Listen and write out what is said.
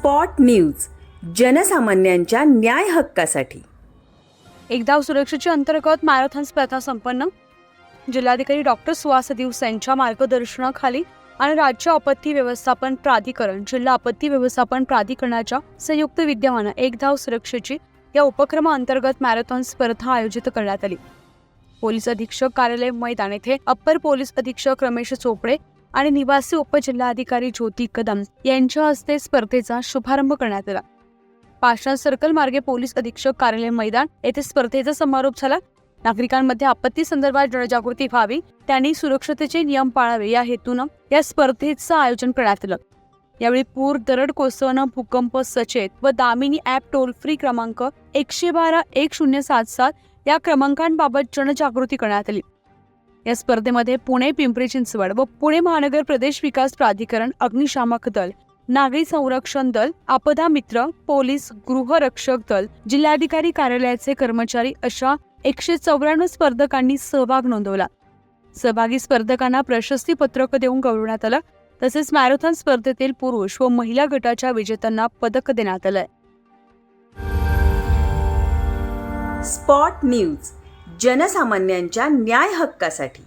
Spot news जनसामान्यांच्या न्याय हक्कासाठी. एकदा सुरक्षेच्या अंतर्गत मॅरेथॉन स्पर्धा संपन्न. जिल्हाधिकारी डॉक्टर सुहास दिवस यांच्या मार्गदर्शनाखाली आणि राज्य आपत्ती व्यवस्थापन प्राधिकरण जिल्हा आपत्ती व्यवस्थापन प्राधिकरणाच्या संयुक्त विद्यमानं एक धाव सुरक्षेची या उपक्रमाअंतर्गत मॅरेथॉन स्पर्धा आयोजित करण्यात आली. पोलीस अधीक्षक कार्यालय मैदान येथे अप्पर पोलीस अधीक्षक रमेश चोपडे आणि निवासी उपजिल्हाधिकारी ज्योती कदम यांच्या हस्ते स्पर्धेचा शुभारंभ करण्यात आला. पाषाण सर्कल मार्गे पोलीस अधीक्षक कार्यालय मैदान येथे स्पर्धेचा समारोप झाला. नागरिकांमध्ये आपत्ती संदर्भात जनजागृती व्हावी त्यांनी सुरक्षतेचे नियम पाळावे या हेतूनं या स्पर्धेचं आयोजन करण्यात आलं. यावेळी पूर दरड कोसळणं भूकंप सचेत व दामिनी ॲप टोल फ्री क्रमांक एकशे बारा एक शून्य सात सात या क्रमांकांबाबत जनजागृती करण्यात आली. या स्पर्धेमध्ये पुणे पिंपरी चिंचवड व पुणे महानगर प्रदेश विकास प्राधिकरण अग्निशामक दल नागरी संरक्षण दल आपदा मित्र पोलीस गृहरक्षक दल जिल्हाधिकारी कार्यालयाचे कर्मचारी अशा एकशे चौऱ्याण्णव स्पर्धकांनी सहभाग नोंदवला. सहभागी स्पर्धकांना प्रशस्ती पत्रक देऊन गौरवण्यात आलं तसेच मॅरेथॉन स्पर्धेतील पुरुष व महिला गटाच्या विजेत्यांना पदक देण्यात आलंय. Spot news. जनसामान्यांच्या न्याय हक्कासाठी.